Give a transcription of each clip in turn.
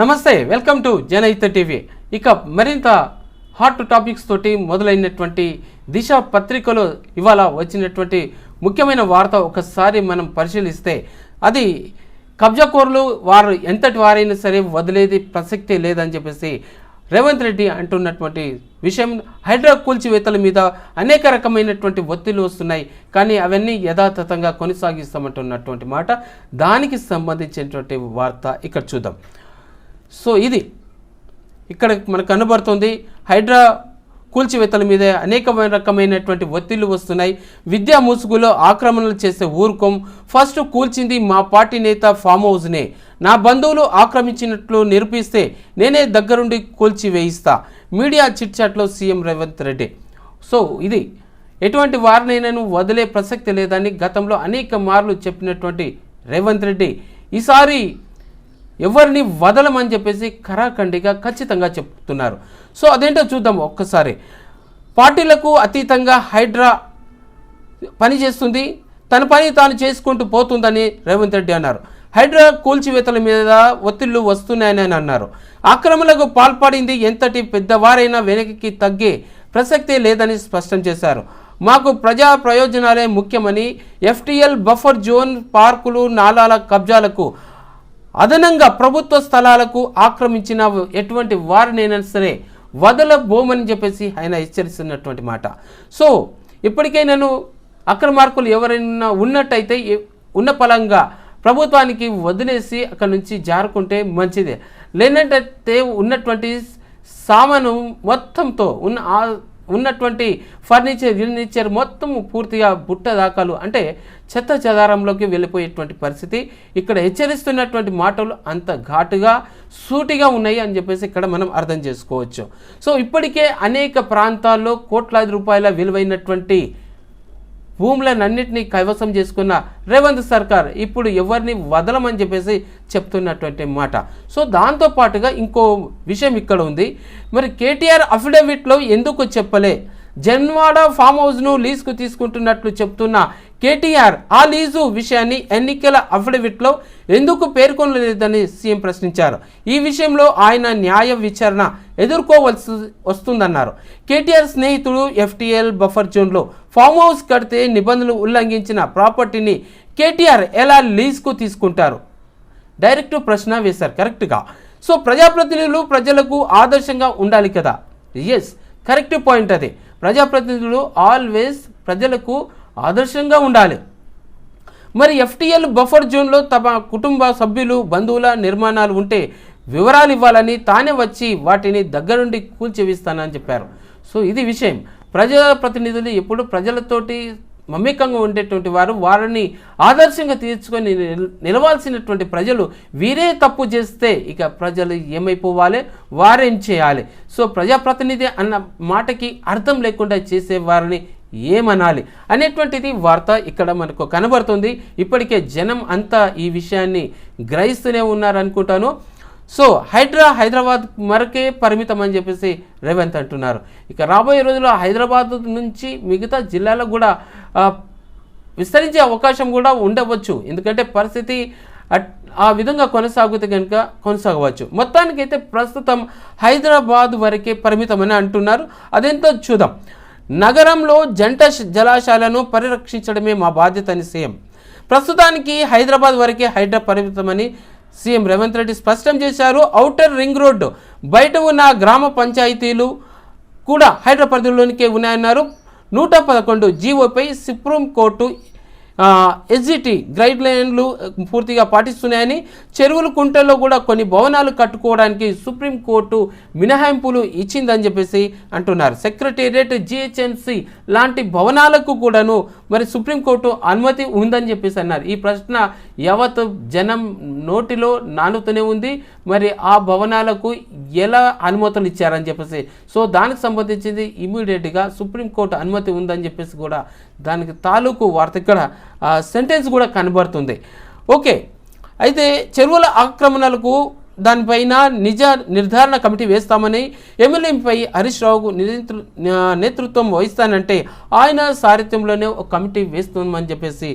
నమస్తే welcome to జనహిత TV. ఇక మరింత హాట్ టాపిక్స్ తోటి మొదలైనటువంటి దిశ పత్రికలో ఇవాళ వచ్చినటువంటి ముఖ్యమైన వార్త ఒకసారి మనం పరిశీలిస్తే అది కబ్జాకోరులు వారు ఎంతటి వారైనా సరే వదిలేది ప్రసక్తే లేదని చెప్పేసి రేవంత్ రెడ్డి అంటున్నటువంటి విషయం హైడ్రా కూల్చివేతల మీద అనేక రకమైనటువంటి ఒత్తిళ్ళు వస్తున్నాయి. కానీ అవన్నీ యథాతథంగా కొనసాగిస్తామంటున్నటువంటి మాట. దానికి సంబంధించినటువంటి వార్త ఇక్కడ చూద్దాం. సో ఇది ఇక్కడ మనకు కనబడుతుంది. హైడ్రా కూల్చివేతల మీద అనేక రకమైనటువంటి ఒత్తిళ్ళు వస్తున్నాయి. విద్యా ముసుగులో ఆక్రమణలు చేసే ఊరుకోం. ఫస్ట్ కూల్చింది మా పార్టీ నేత ఫామ్ హౌస్నే. నా బంధువులు ఆక్రమించినట్లు నిరూపిస్తే నేనే దగ్గరుండి కూల్చి వేయిస్తా మీడియా చిట్చాట్లో సీఎం రేవంత్ రెడ్డి. సో ఇది ఎటువంటి వారినైనాను వదిలే ప్రసక్తి లేదని గతంలో అనేక మార్లు చెప్పినటువంటి రేవంత్ రెడ్డి. ఈసారి ఎవరిని వదలమని చెప్పేసి ఖరాఖండిగా ఖచ్చితంగా చెప్తున్నారు. సో అదేంటో చూద్దాం ఒక్కసారి. పార్టీలకు అతీతంగా హైడ్రా పనిచేస్తుంది. తన పని తాను చేసుకుంటూ పోతుందని రేవంత్ రెడ్డి అన్నారు. హైడ్రా కూల్చివేతల మీద ఒత్తిళ్ళు వస్తున్నాయని అన్నారు. ఆక్రమణలకు పాల్పడింది ఎంతటి పెద్దవారైనా వెనక్కి తగ్గే ప్రసక్తే లేదని స్పష్టం చేశారు. మాకు ప్రజా ప్రయోజనాలే ముఖ్యమని ఎఫ్టీఎల్ బఫర్ జోన్ పార్కులు నాలాల కబ్జాలకు అదనంగా ప్రభుత్వ స్థలాలకు ఆక్రమించిన ఎటువంటి వారినైనా సరే వదలబోమని చెప్పేసి ఆయన హెచ్చరిస్తున్నటువంటి మాట. సో ఇప్పటికైనాను అక్రమార్కులు ఎవరైనా ఉన్నట్టయితే ఉన్న పలంగా ప్రభుత్వానికి వదిలేసి అక్కడ నుంచి జారుకుంటే మంచిదే. లేనట్టయితే ఉన్నటువంటి సామాను మొత్తంతో ఉన్న ఉన్నటువంటి ఫర్నిచర్ ఫర్నిచర్ మొత్తం పూర్తిగా బుట్ట దాకాలు అంటే చెత్త చెదారంలోకి వెళ్ళిపోయేటువంటి పరిస్థితి. ఇక్కడ హెచ్చరిస్తున్నటువంటి మాటలు అంత ఘాటుగా సూటిగా ఉన్నాయి అని చెప్పేసి ఇక్కడ మనం అర్థం చేసుకోవచ్చు. సో ఇప్పటికే అనేక ప్రాంతాల్లో కోట్లాది రూపాయల విలువైనటువంటి భూములన్నింటినీ కైవసం చేసుకున్న రేవంత్ సర్కార్ ఇప్పుడు ఎవరిని వదలమని చెప్పేసి చెప్తున్నటువంటి మాట. సో దాంతో పాటుగా ఇంకో విషయం ఇక్కడ ఉంది. మరి కేటీఆర్ అఫిడవిట్లో ఎందుకు చెప్పలే? జన్వాడ ఫామ్ హౌస్ను లీజ్కు తీసుకుంటున్నట్లు చెప్తున్న కేటీఆర్ ఆ లీజు విషయాన్ని ఎన్నికల అఫిడవిట్లో ఎందుకు పేర్కొనలేదని సీఎం ప్రశ్నించారు. ఈ విషయంలో ఆయన న్యాయ విచారణ ఎదుర్కోవలసి వస్తుందన్నారు. కేటీఆర్ స్నేహితుడు ఎఫ్టీఎల్ బఫర్ జోన్లో ఫామ్ హౌస్ కడితే నిబంధనలు ఉల్లంఘించిన ప్రాపర్టీని కేటీఆర్ ఎలా లీజుకు తీసుకుంటారు? డైరెక్ట్ ప్రశ్న వేశారు. కరెక్ట్గా సో ప్రజాప్రతినిధులు ప్రజలకు ఆదర్శంగా ఉండాలి కదా? ఎస్ కరెక్ట్ పాయింట్ అది. ప్రజాప్రతినిధులు ఆల్వేస్ ప్రజలకు ఆదర్శంగా ఉండాలి. మరి ఎఫ్టీఎల్ బఫర్ జోన్లో తమ కుటుంబ సభ్యులు బంధువుల నిర్మాణాలు ఉంటే వివరాలు ఇవ్వాలని తానే వచ్చి వాటిని దగ్గరుండి కూల్చివిస్తానని చెప్పారు. సో ఇది విషయం. ప్రజాప్రతినిధులు ఎప్పుడు ప్రజలతోటి మమేకంగా ఉండేటువంటి వారు వారిని ఆదర్శంగా తీర్చుకొని నిలవాల్సినటువంటి ప్రజలు వీరే తప్పు చేస్తే ఇక ప్రజలు ఏమైపోవాలి? వారేం చేయాలి? సో ప్రజాప్రతినిధి అన్న మాటకి అర్థం లేకుండా చేసే వారిని ఏమనాలి అనేటువంటిది వార్త ఇక్కడ మనకు కనబడుతుంది. ఇప్పటికే జనం అంతా ఈ విషయాన్ని గ్రహిస్తూనే ఉన్నారనుకుంటాను. సో హైడ్రా హైదరాబాద్ మరకే పరిమితం అని చెప్పేసి రేవంత్ అంటున్నారు. ఇక రాబోయే రోజుల్లో హైదరాబాద్ నుంచి మిగతా జిల్లాలకు కూడా విస్తరించే అవకాశం కూడా ఉండవచ్చు. ఎందుకంటే పరిస్థితి అట్- ఆ విధంగా కొనసాగితే కనుక కొనసాగవచ్చు. మొత్తానికైతే ప్రస్తుతం హైదరాబాద్ వరకే పరిమితమని అంటున్నారు. అదేంతో చూద్దాం. నగరంలో జంట జలాశయాలను పరిరక్షించడమే మా బాధ్యత అని సీఎం. ప్రస్తుతానికి హైదరాబాద్ వరకే హైడ్రా పరిమితమని సీఎం రేవంత్ రెడ్డి స్పష్టం చేశారు. ఔటర్ రింగ్ రోడ్డు బయట ఉన్న గ్రామ పంచాయతీలు కూడా హైడ్రా పరిధిలోనికే ఉన్నాయన్నారు. నూట పదకొండు జీవోపై సుప్రీంకోర్టు ఎస్జిటి గ్రైడ్ లైన్లు పూర్తిగా పాటిస్తున్నాయని చెరువులు కుంటల్లో కూడా కొన్ని భవనాలు కట్టుకోవడానికి సుప్రీంకోర్టు మినహాయింపులు ఇచ్చిందని చెప్పేసి అంటున్నారు. సెక్రటేరియట్ జిహెచ్ఎంసి లాంటి భవనాలకు కూడాను మరి సుప్రీంకోర్టు అనుమతి ఉందని చెప్పేసి అన్నారు. ఈ ప్రశ్న యావత్ జనం నోటిలో నానుతూనే ఉంది. మరి ఆ భవనాలకు ఎలా అనుమతులు ఇచ్చారని చెప్పేసి. సో దానికి సంబంధించింది ఇమీడియట్గా సుప్రీంకోర్టు అనుమతి ఉందని చెప్పేసి కూడా దానికి తాలూకు వార్త ఇక్కడ సెంటెన్స్ కూడా కనబడుతుంది. ఓకే. అయితే చెరువుల ఆక్రమణలకు దానిపైన నిజ నిర్ధారణ కమిటీ వేస్తామని ఎమ్మెల్యేపై హరీష్ రావుకు నేతృత్వం వహిస్తానంటే ఆయన సారథ్యంలోనే ఒక కమిటీ వేస్తుందని చెప్పేసి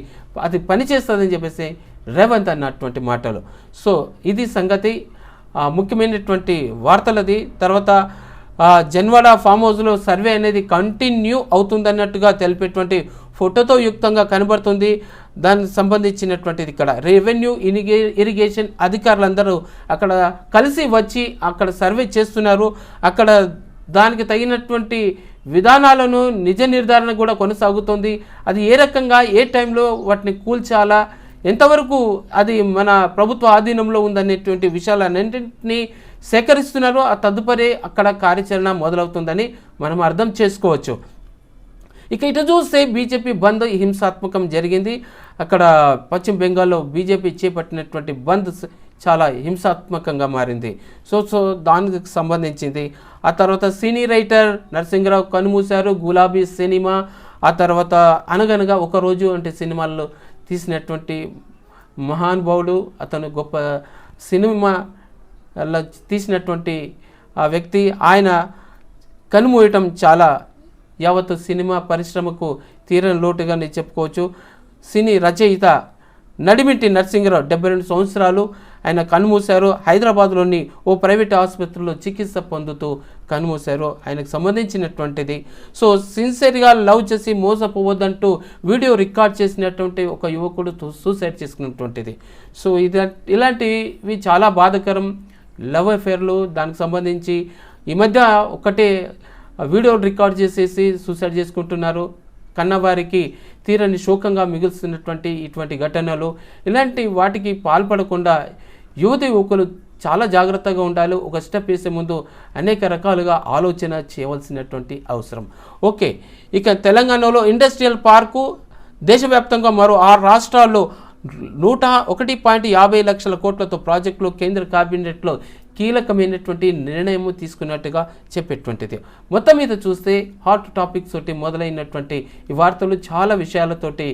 అది పనిచేస్తుందని చెప్పేసి రేవంత్ అన్నటువంటి మాటలు. సో ఇది సంగతి ముఖ్యమైనటువంటి వార్తలది. తర్వాత ఆ, జన్వాడ ఫామ్ హౌస్లో సర్వే అనేది కంటిన్యూ అవుతుందన్నట్టుగా తెలిపేటువంటి ఫోటోతో యుక్తంగా కనబడుతుంది. దానికి సంబంధించినటువంటిది ఇక్కడ. రెవెన్యూ ఇరిగే ఇరిగేషన్ అధికారులందరూ అక్కడ కలిసి వచ్చి అక్కడ సర్వే చేస్తున్నారు. అక్కడ దానికి తగినటువంటి విధానాలను నిజ నిర్ధారణ కూడా కొనసాగుతుంది. అది ఏ రకంగా ఏ టైంలో వాటిని కూల్చాలా ఎంతవరకు అది మన ప్రభుత్వ ఆధీనంలో ఉందనేటువంటి విషయాలన్నింటినీ సేకరిస్తున్నారో ఆ తదుపరి అక్కడ కార్యాచరణ మొదలవుతుందని మనం అర్థం చేసుకోవచ్చు. ఇక ఇటు చూస్తే బీజేపీ బంద్ హింసాత్మకం జరిగింది. అక్కడ పశ్చిమ బెంగాల్లో బీజేపీ చేపట్టినటువంటి బంద్ చాలా హింసాత్మకంగా మారింది. సో సో దానికి సంబంధించింది. ఆ తర్వాత సినీ రైటర్ నరసింహరావు కనుమూశారు. గులాబీ సినిమా ఆ తర్వాత అనగనగా ఒకరోజు అంటే సినిమాల్లో తీసినటువంటి మహానుభావుడు అతను గొప్ప సినిమా తీసినటువంటి ఆ వ్యక్తి ఆయన కనుమూయటం చాలా యావత్ సినిమా పరిశ్రమకు తీరని లోటుగా నేను చెప్పుకోవచ్చు. సినీ రచయిత నడిమింటి నరసింహరావు డెబ్బై రెండు సంవత్సరాలు ఆయన కన్నుమూశారు. హైదరాబాద్లోని ఓ ప్రైవేట్ ఆసుపత్రిలో చికిత్స పొందుతూ కన్నుమూశారు. ఆయనకు సంబంధించినటువంటిది. సో సిన్సియర్గా లవ్ చేసి మోసపోవద్దంటూ వీడియో రికార్డ్ చేసినటువంటి ఒక యువకుడు సూసైడ్ చేసుకున్నటువంటిది. సో ఇది ఇలాంటివి చాలా బాధకరం. లవ్ అఫేర్లు దానికి సంబంధించి ఈ మధ్య ఒకటే వీడియో రికార్డ్ చేసేసి సూసైడ్ చేసుకుంటున్నారు. కన్నవారికి తీరని శోకంగా మిగులుస్తున్నటువంటి ఇటువంటి ఘటనలు. ఇలాంటి వాటికి పాల్పడకుండా యువతి యువకులు చాలా జాగ్రత్తగా ఉండాలి. ఒక స్టెప్ వేసే ముందు అనేక రకాలుగా ఆలోచన చేయవలసినటువంటి అవసరం. ఓకే ఇక తెలంగాణలో ఇండస్ట్రియల్ పార్కు దేశవ్యాప్తంగా మరో ఆరు రాష్ట్రాల్లో నూట ఒకటి పాయింట్ యాభై లక్షల కోట్లతో ప్రాజెక్టులు కేంద్ర కేబినెట్లో కీలకమైనటువంటి నిర్ణయం తీసుకున్నట్టుగా చెప్పేటువంటిది. మొత్తం మీద చూస్తే హాట్ టాపిక్స్ తోటి మొదలైనటువంటి ఈ వార్తలు చాలా విషయాలతోటి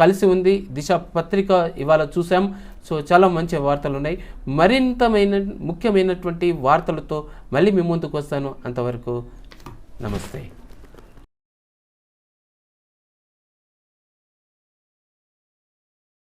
కలిసి ఉంది. దిశ పత్రిక ఇవాళ చూసాం సో చాలా మంచి వార్తలు ఉన్నాయి. మరింతమైన ముఖ్యమైనటువంటి వార్తలతో మళ్ళీ మీ ముందుకు వస్తాను. అంతవరకు నమస్తే.